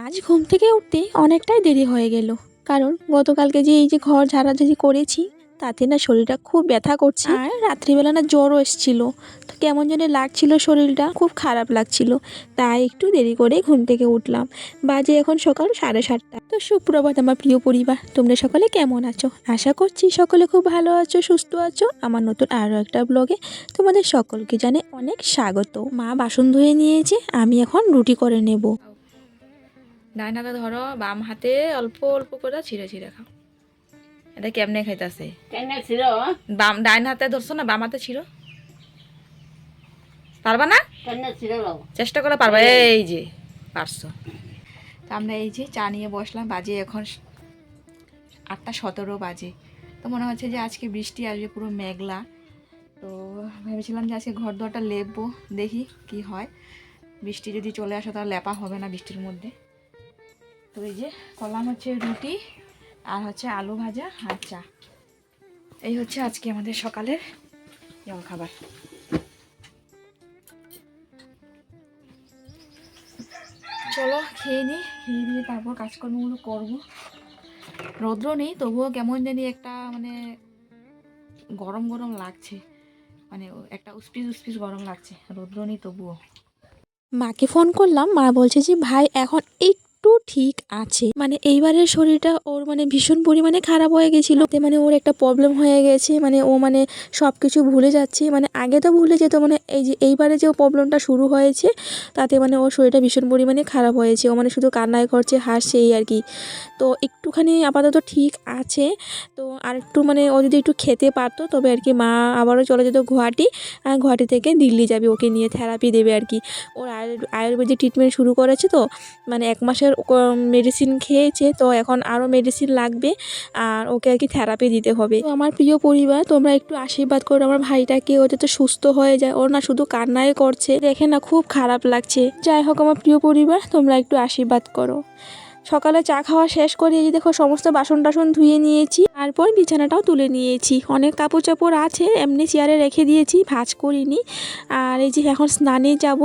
আজ ঘুম থেকে উঠতে অনেকটাই দেরি হয়ে গেল। কারণ গতকালকে যে এই যে ঘর ঝাড়াঝাড়ি করেছি তাতে না শরীরটা খুব ব্যথা করছে। আর? রাত্রিবেলা না জ্বরও এসেছিল। তো কেমন যেন লাগছিল শরীরটা খুব খারাপ লাগছিল। তাই একটু দেরি করে ঘুম থেকে উঠলাম। বাজে এখন সকাল সাড়ে সাতটা। তো সুপ্রভাত আমার প্রিয় পরিবার তোমরা সকলে কেমন আছো? আশা করছি সকলে খুব ভালো আছো সুস্থ আছো। আমার নতুন আরও একটা ব্লগে তোমাদের সকলকে জানে অনেক স্বাগত। মা বাসন ধুয়ে নিয়েছে আমি এখন রুটি করে নেব। ডাইন হাতে ধরো বাম হাতে অল্প অল্প করে ছিঁড়ে ছিঁড়ে খাও। এটা কেমনে খাইতেছে? বাম ডাইন হাতে ধরছো না বাম হাতে ছিঁড়ো? পারবা না? চেষ্টা করে পারবা এই যে পারছ। তা আমরা এই যে চা নিয়ে বসলাম বাজে এখন আটটা সতেরো বাজে। তো মনে হচ্ছে যে আজকে বৃষ্টি আসবে পুরো মেঘলা। তো ভেবেছিলাম যে আজকে ঘর দরটা লেপবো দেখি কি হয়। বৃষ্টি যদি চলে আসে তাহলে লেপা হবে না বৃষ্টির মধ্যে। তো এই যে করলাম হচ্ছে রুটি আর হচ্ছে আলু ভাজা আর চা। এই হচ্ছে আজকে আমাদের সকালের জল খাবার। চলো খেয়ে নিই খেয়ে নিয়ে তারপর কাজকর্মগুলো করব। রৌদ্র নেই, তবুও কেমন জানি একটা মানে গরম গরম লাগছে। মানে একটা উসপিস উসপিস গরম লাগছে, রৌদ্র নেই তবুও। মাকে ফোন করলাম, মা বলছে যে, ভাই, এখন একটু ঠিক আছে। মানে এইবারের শরীরটা ওর মানে ভীষণ পরিমাণে খারাপ হয়ে গেছিল। মানে ওর একটা প্রবলেম হয়ে গেছে। মানে ও মানে সব কিছু ভুলে যাচ্ছে। মানে আগে তো ভুলে যেত। মানে এই যে এইবারে যে প্রবলেমটা শুরু হয়েছে, তাতে মানে ওর শরীরটা ভীষণ পরিমাণে খারাপ হয়েছে। ও মানে শুধু কান্নায় করছে হাসছে এই আর কি। তো একটুখানি আপাতত ঠিক আছে। তো আর একটু মানে ও যদি একটু খেতে পারতো তবে আর কি মা আবারও চলে যেত গুয়াহাটি। আর গুয়াহাটি থেকে দিল্লি যাবে, ওকে নিয়ে থেরাপি দেবে আর কি। ওর আয়ুর, আয়ুর্বেদিক ট্রিটমেন্ট শুরু করেছে তো মানে এক মাসের মেডিসিন খেয়েছে তো এখন আরও মেডিসিন লাগবে আর ওকে আর কি থেরাপি দিতে হবে। তো আমার প্রিয় পরিবার, তোমরা একটু আশীর্বাদ করো আমার ভাইটাকে, ও যাতে সুস্থ হয়ে যায়। ওর না শুধু কান্নাই করছে, দেখে না খুব খারাপ লাগছে। যাই হোক আমার প্রিয় পরিবার, তোমরা একটু আশীর্বাদ করো। সকালে চা খাওয়া শেষ করে এই দেখো সমস্ত বাসন টাসন ধুয়ে নিয়েছি, তারপর বিছানাটাও তুলে নিয়েছি। অনেক কাপড় চাপড় আছে, এমনি চেয়ারে রেখে দিয়েছি, ভাঁজ করিনি। আর এই যে এখন স্নানে যাব,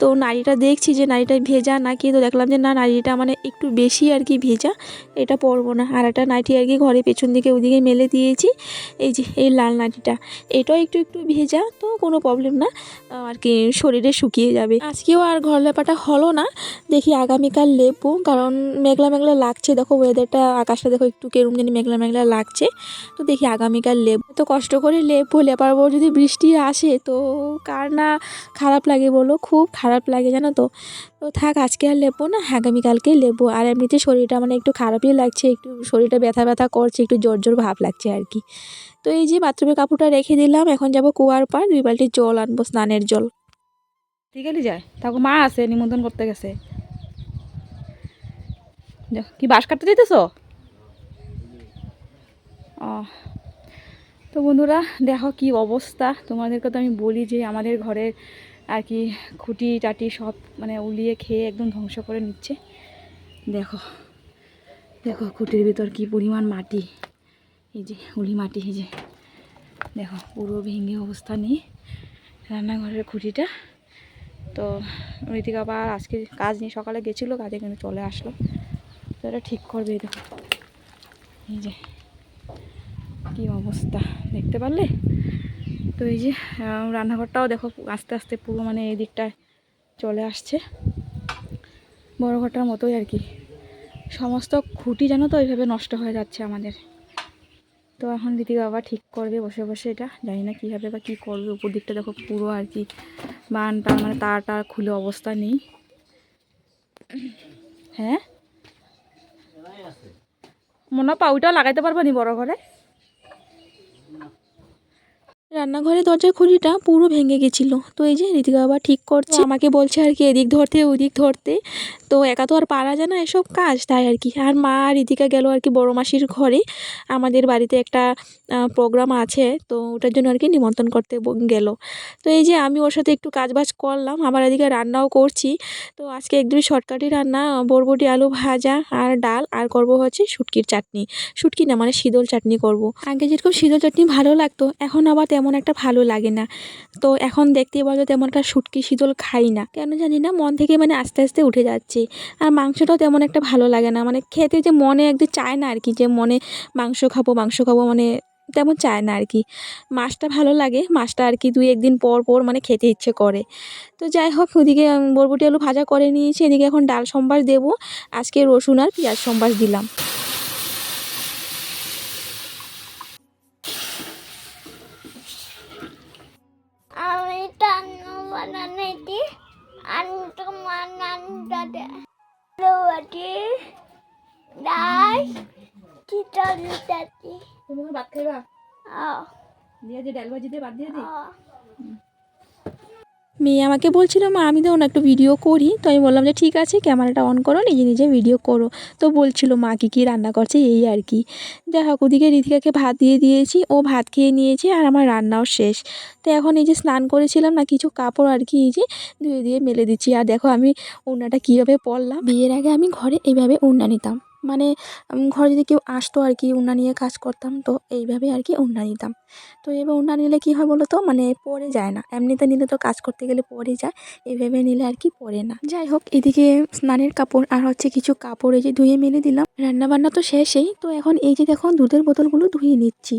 তো নাড়িটা দেখছি যে নাড়িটা ভেজা নাকি, তো দেখলাম যে না, নাড়িটা মানে একটু বেশি আর কি ভেজা, এটা পরবো না। আর একটা নাইটি আর কি ঘরে পেছন দিকে ওদিকে মেলে দিয়েছি, এই যে এই লাল নাটিটা এটাও একটু একটু ভেজা, তো কোনো প্রবলেম না, আর কি শরীরে শুকিয়ে যাবে। আজকেও আর ঘর লেপাটা হলো না, দেখি আগামীকাল লেপবো, কারণ মেঘলা মেঘলা লাগছে। দেখো ওয়েদারটা আকাশটা দেখো একটু কেরম জানি মেঘলা মেঘলা লাগছে। তো দেখি আগামীকাল লেপ তো কষ্ট করে লেপবো লেপার পর যদি বৃষ্টি আসে, তো কার না খারাপ লাগে বলো? খুব খারাপ লাগে, জানো তো। তো থাক, আজকে আর লেপবো না, আগামীকালকে লেপবো। আর এমনিতে শরীরটা মানে একটু খারাপই লাগছে, একটু শরীরটা ব্যথা ব্যথা করছে, একটু জোর জোর ভাব লাগছে আর কি। তো এই যে বাথরুমের কাপড়টা রেখে দিলাম, এখন যাব কুয়ার পার দুই বালতি জল আনব, স্নানের জল। ঠিক আছে, যায়। তাকে মা আছে, নিমন্ত্রণ করতে গেছে। কি বাঁশ কাটতে দিতেছো ও তো বন্ধুরা, দেখো কি অবস্থা। তোমাদেরকে তো আমি বলি যে আমাদের ঘরের আর কি খুঁটি টাটি সব মানে উলিয়ে খেয়ে একদম ধ্বংস করে নিচ্ছে। দেখো দেখো খুঁটির ভিতর কি পরিমাণ মাটি। এই যে, উলি মাটি, এই যে। দেখো, পুরো ভেঙে অবস্থা নেই রান্নাঘরের খুঁটিটা। তো ঋতিকা আবার আজকে কাজ নিয়ে সকালে গেছিল, কাজে কিন্তু চলে আসলো। তো এটা ঠিক করবে এই দেখো এই যে, কী অবস্থা, দেখতে পারলে? তো এই যে রান্নাঘরটাও দেখো আস্তে আস্তে পুরো মানে এই দিকটায় চলে আসছে। বড় ঘরটার মতোই আর কি। সমস্ত খুঁটি জানো তো ওইভাবে নষ্ট হয়ে যাচ্ছে আমাদের। তো এখন দিদি বাবা ঠিক করবে বসে বসে এটা, জানি না কীভাবে বা কী করবে। উপর দিকটা দেখো পুরো আর কি বান টান মানে তার টার খুলে অবস্থা নেই। হ্যাঁ? মনে হয় পাউটাও লাগাইতে পারব নি বড় ঘরে রান্নাঘরে দরজার খুঁড়িটা পুরো ভেঙে গেছিল। তো এই যে ঋতিকা বাবা ঠিক করছে। আমাকে বলছে আর কি, এদিক ধরতে, ওদিক ধরতে। তো একা তো আর পারা যায় না এসব কাজ, তাই আর কি। আর মা আর ঋতিকা গেল আর কি বড় মাসির ঘরে। আমাদের বাড়িতে একটা প্রোগ্রাম আছে, তো ওটার জন্য আর কি নিমন্ত্রণ করতে গেল। তো এই যে আমি ওর সাথে একটু কাজ বাজ করলাম, আবার এদিকে রান্নাও করছি। তো আজকে একদমই শর্টকাটই রান্না, বরবটি, আলু ভাজা, আর ডাল, আর করব হচ্ছে শুটকির চাটনি। শুটকি না মানে শীতল চাটনি করব। আগে যেরকম শীতল চাটনি ভালো লাগতো, এখন আবার তেমন একটা ভালো লাগে না। তো এখন দেখতে পাওয়া যায় তেমন একটা শুটকি শীতল খাই না। কেন জানি না, মন থেকে মানে আস্তে আস্তে উঠে যাচ্ছে। আর মাংসটাও তেমন একটা ভালো লাগে না। মানে খেতে যে মনে একদম চায় না আর কি যে মনে মাংস খাব মাংস খাব মানে তেমন চায় না আর কি মাছটা ভালো লাগে, মাছটা আর কি দুই একদিন পর পর মানে খেতে ইচ্ছে করে। তো যাই হোক, ওদিকে বরবটি আলু ভাজা করে নিয়েছি, এদিকে এখন ডাল সম্বাস দেবো। আজকে রসুন আর পেঁয়াজ সম্বাস দিলাম। আমি ডাল খিচুড়ি চাচ্ছি তুমি ভাত খাইবা? দিয়ে যে ডাল ভাজি দিয়ে ভাত দিয়ে দিই মেয়ে আমাকে বলছিল, মা, আমি তো একটু ভিডিও করি। তো আমি বললাম যে, ঠিক আছে ক্যামেরাটা অন করো, নিজে নিজে ভিডিও করো। তো বলছিল, মা, কী কী রান্না করছে? এই আর কি। যাই হোক, ওদিকে রিতিকাকে ভাত দিয়ে দিয়েছি, ও ভাত খেয়ে নিয়েছে আর আমার রান্নাও শেষ। তো এখন এই যে স্নান করেছিলাম না, কিছু কাপড় আর কি এই যে ধুয়ে দিয়ে মেলে দিচ্ছি। আর দেখো আমি ওড়নাটা কীভাবে পরলাম। বিয়ের আগে আমি ঘরে এইভাবে ওড়না নিতাম। মানে ঘরে যদি কেউ আসতো আর কি উন্না নিয়ে কাজ করতাম, তো এইভাবে আর কি উন্না নিতাম। তো এবার উন্না নিলে কী হয় বলো তো মানে পরে যায় না। এমনিতে নিলে তো কাজ করতে গেলে পরে যায়, এইভাবে নিলে আর কি পরে না। যাই হোক, এদিকে স্নানের কাপড় আর হচ্ছে কিছু কাপড় এই যে ধুয়ে মেলে দিলাম। রান্না বান্না তো শেষেই, তো এখন এই যে দেখো দুধের বোতলগুলো ধুয়ে নিচ্ছি।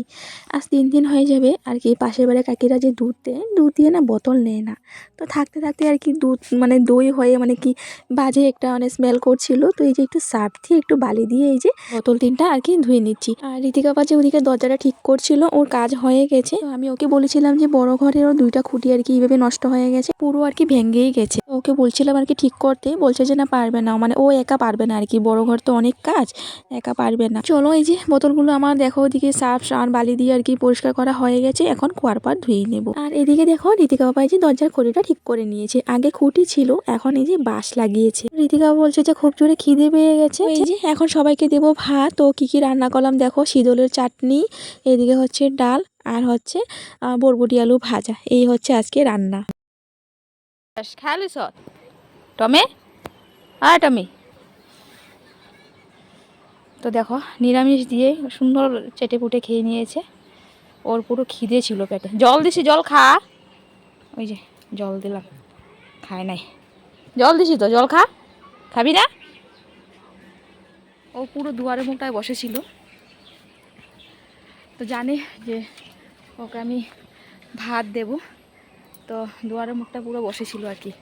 আজ তিন দিন হয়ে যাবে, আর কি পাশের বাড়ির কাকিরা যে দুধ দেয়, দুধ দিয়ে না বোতল নেয় না। তো থাকতে থাকতে আর কি দুধ মানে দই হয়ে মানে কি বাজে একটা মানে স্মেল করছিল, তো এই যে একটু সার্ফ দিয়ে একটু বালি দিয়ে এই যে বোতল তিনটা আর কি ধুয়ে নিচ্ছি। আর ঋতিকা বাজে ওদিকে দরজাটা ঠিক করছিল, ওর কাজ হয়ে গেছে। তো আমি ওকে বলেছিলাম যে বড় ঘরেরও দুইটা খুঁটি আর কি এইভাবে নষ্ট হয়ে গেছে, পুরো আর কি ভেঙেই গেছে। ওকে বলছিলাম আর কি ঠিক করতে, বলছে যে না পারবে না মানে ও একা পারবে না আর কি, বড় ঘর তো অনেক কাজ। একা পারবে না। চলো এই যে বোতলগুলো আমার দেখো ওদিকে সার্ফ আর বালি দিয়ে আর কি পরিষ্কার করা হয়ে গেছে। এখন কুয়ার পার ধুয়ে নেব। আর এদিকে দেখো ঋতিকা বাবা এই যে দরজার খুঁটিটা ঠিক করে নিয়েছে। আগে খুঁটি ছিল এখন এই যে বাঁশ লাগিয়েছে। ঋতিকা বলছে যে খুব জোরে খিদে পেয়ে গেছে। এই যে এখন সবাইকে দেবো ভাত। তো কি কি রান্না করলাম দেখো শীতলের চাটনি এদিকে হচ্ছে ডাল আর হচ্ছে বরবটি আলু ভাজা। এই হচ্ছে আজকে রান্না। সত টমে? আর টমি। তো দেখো, নিরামিষ দিয়ে সুন্দর চেটে পুটে খেয়ে নিয়েছে। ওর পুরো খিদে ছিল পেটে। জল দিছি, জল খা। ওই যে জল দিলাম, খায় নাই। জল দিছি তো, জল খা। খাবি না? ও পুরো দুয়ারে মুখটায় বসেছিল। তো জানে যে ওকে আমি ভাত দেব। তো দুয়ারের মুখটা পুরো বসেছিল আর কি।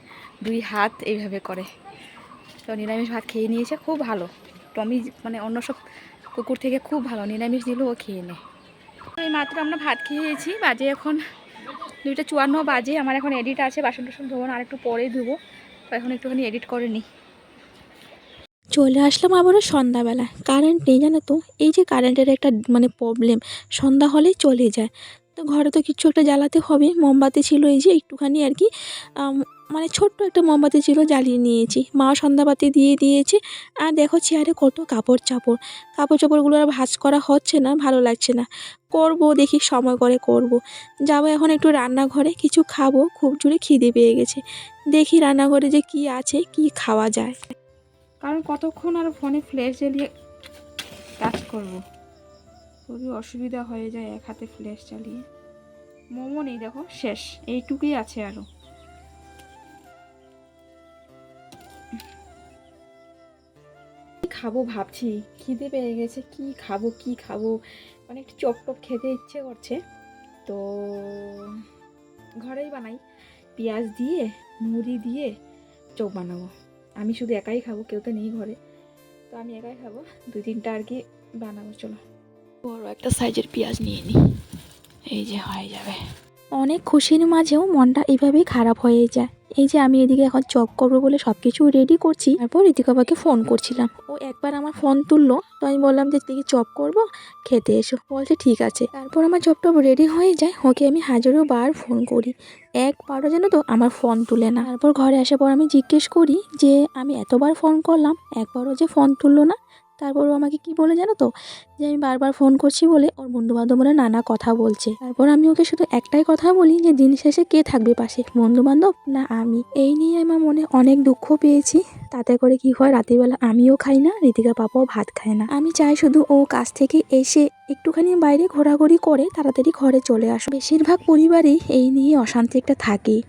দুই হাত এইভাবে করে। তো নিরামিষ ভাত খেয়ে নিয়েছে, খুব ভালো। টমি মানে অন্য সব কুকুর থেকে খুব ভালো, নিরামিষ দিলেও ও খেয়ে নেয়। এই মাত্র আমরা ভাত খেয়েছি, বাজে এখন দুইটা চুয়ান্ন বাজে, আমার এখন এডিট আছে, বাসন টাসন ধোবো না আর একটু পরেই ধুবো, তো এখন একটুখানি এডিট করে নিই। চলে আসলাম আবারও সন্ধ্যাবেলা। কারেন্ট নেই, জানো তো? এই যে কারেন্টের একটা মানে প্রবলেম সন্ধ্যা হলেই চলে যায়। তো ঘরে তো কিছু একটা জ্বালাতে হবে, মোমবাতি ছিল এই যে, একটুখানি আর কি মানে ছোট্ট একটা মোমবাতি ছিল জ্বালিয়ে নিয়েছি। মা সন্ধ্যাবাতি দিয়ে দিয়েছে। আর দেখো চেয়ারে কত কাপড় চাপড়। কাপড় চাপড়গুলো আর ভাঁজ করা হচ্ছে না, ভালো লাগছে না। করব, দেখি সময় করে করব। যাব এখন একটু রান্নাঘরে, কিছু খাব, খুব জোরে খিদে পেয়ে গেছে। দেখি রান্নাঘরে যে কি আছে, কি খাওয়া যায়। কারণ কতক্ষণ আর ফোনে ফ্ল্যাশ জ্বালিয়ে কাজ করব। খুবই অসুবিধা হয়ে যায় এক হাতে ফ্ল্যাশ চালিয়ে মোমো নেই, দেখো, শেষ। এইটুকুই আছে আরও খাব ভাবছি। খিদে পেয়ে গেছে, কি খাব কি খাব? মানে একটু চপ টপ খেতে ইচ্ছে করছে। তো ঘরেই বানাই। পেঁয়াজ দিয়ে, মুড়ি দিয়ে চপ বানাবো। আমি শুধু একাই খাব, কেউ তো নেই ঘরে। তো আমি একাই খাব। দুই তিনটা আর কি বানাবো, চলো। বড় একটা সাইজের পেঁয়াজ নিয়ে নিই এই যে হয়ে যাবে। অনেক খুশির মাঝেও মনটা এইভাবেই খারাপ হয়ে যায়। এই যে আমি এদিকে এখন চপ করব বলে সব কিছু রেডি করছি, তারপর ঋতিকাবাকে ফোন করছিলাম। ও একবার আমার ফোন তুললো, তো আমি বললাম যে দেখি চপ করব, খেতে এসো। বলছে, ঠিক আছে। তারপর আমার টপ রেডি হয়ে যায়, ওকে আমি হাজারো বার ফোন করি। একবারও যেন তো আমার ফোন তুলে না। তারপর ঘরে আসার পর আমি জিজ্ঞেস করি যে, আমি এতবার ফোন করলাম, একবারও যে ফোন তুললো না? তারপর ও আমাকে কি বলে জানো তো? যে আমি বারবার ফোন করছি বলে ওর বন্ধু বান্ধবরা নানা কথা বলছে। তারপর আমি ওকে শুধু একটাই কথা বলি যে দিন শেষে কে থাকবে পাশে? বন্ধু বান্ধব না আমি? এই নিয়ে আমার মনে অনেক দুঃখ পেয়েছি। তাতে করে কি হয়? রাত্রিবেলা আমিও খাই না ঋতিকা পাপাও ভাত খায় না। আমি চাই শুধু ও কাজ থেকে এসে একটুখানি বাইরে ঘোরাঘুরি করে তাড়াতাড়ি ঘরে চলে আসো বেশিরভাগ পরিবারই এই নিয়ে অশান্তি একটা থাকেই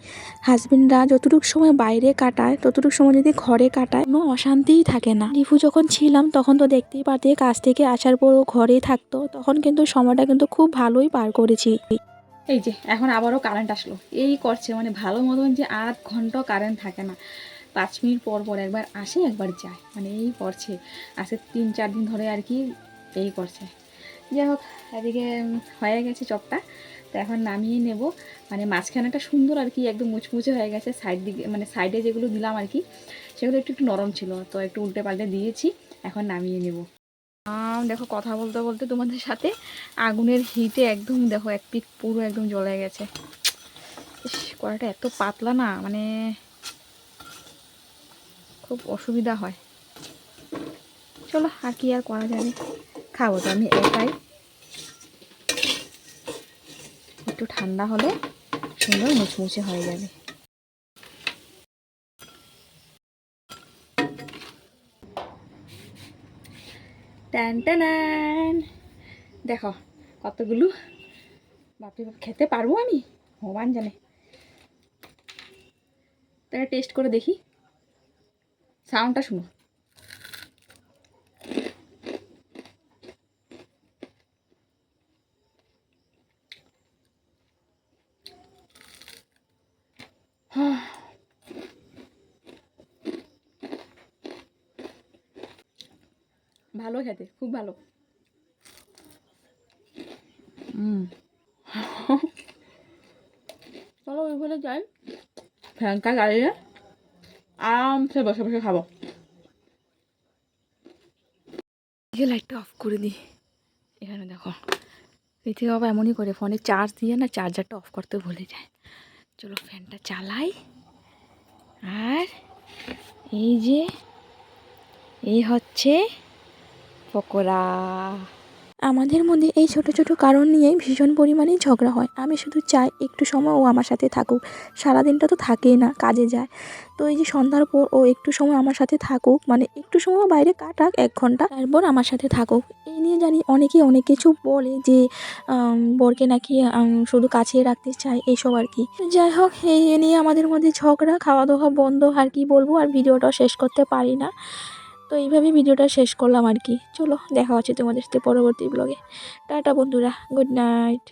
হাজবেন্ডরা যতটুকু সময় বাইরে কাটায়, ততটুকু সময় যদি ঘরে কাটায়, কোনো অশান্তিই থাকে না। রিফু যখন ছিলাম তখন তো দেখতেই পারতে কাজ থেকে আসার পর ও ঘরেই থাকতো, তখন কিন্তু সময়টা কিন্তু খুব ভালোই পার করেছি। এই যে, এখন আবারও কারেন্ট আসলো। এই করছে মানে ভালো মতন যে আধ ঘণ্টা কারেন্ট থাকে না। পাঁচ মিনিট পর পর একবার আসে, একবার যায়। মানে এই করছে। আজকে তিন চার দিন ধরে আর কি এই করছে। যাই হোক, এদিকে হয়ে গেছে চপটা। তো এখন নামিয়ে নেব। মানে মাঝখানেটা সুন্দর আর কি, একদম মুচমুচে হয়ে গেছে। সাইড দিকে মানে সাইডে যেগুলো দিলাম আর কি, সেগুলো একটু একটু নরম ছিল। তো একটু উল্টে পাল্টে দিয়েছি। এখন নামিয়ে নেব। দেখো কথা বলতে বলতে তোমাদের সাথে আগুনের হিটে একদম দেখো এক পিঠ পুরো একদম জ্বলে গেছে। ইস কড়াটা এত পাতলা না মানে খুব অসুবিধা হয়। চলো, আর কি আর করা যাবে? খাব তো, আমি একাই। একটু ঠান্ডা হলে সুন্দর মুচমুচে হয়ে যাবে। ট্যান ট্যান দেখো কতগুলো বাপরে বাপ, খেতে পারব আমি? ভগবান জানে। তাহলে টেস্ট করে দেখি। সাউন্ডটা শুনো। ভালো খেতে খুব ভালো। হুম চলো ওই বলে যাই। ফ্যানটা গাড়িয়ে আরামসে বসে বসে খাব। লাইটটা অফ করে দিই। এখানে দেখো ঋতিক বাবা এমনই করে ফোনে চার্জ দিয়ে না চার্জারটা অফ করতে ভুলে যায়। চলো ফ্যানটা চালাই। আর এই যে এই হচ্ছে পকোড়া। আমাদের মধ্যে এই ছোট ছোট কারণ নিয়েই ভীষণ পরিমাণে ঝগড়া হয়। আমি শুধু চাই একটু সময় ও আমার সাথে থাকুক। সারাদিনটা তো থাকেই না, কাজে যায়। তো এই যে সন্ধ্যার পর ও একটু সময় আমার সাথে থাকুক মানে একটু সময় বাইরে কাটাক, এক ঘণ্টা। তারপর আমার সাথে থাকুক। এই নিয়ে জানি অনেকেই অনেক কিছু বলে যে বরকে নাকি শুধু কাছে রাখতে চায়, এইসব আর কি। যাই হোক, এই নিয়ে আমাদের মধ্যে ঝগড়া খাওয়া দাওয়া বন্ধ, আর কি বলব? আর ভিডিওটাও শেষ করতে পারি না। তো এইভাবেই ভিডিওটা শেষ করলাম আর কি। চলো, দেখা হচ্ছে তোমাদের সাথে পরবর্তী ব্লগে টাটা বন্ধুরা গুড নাইট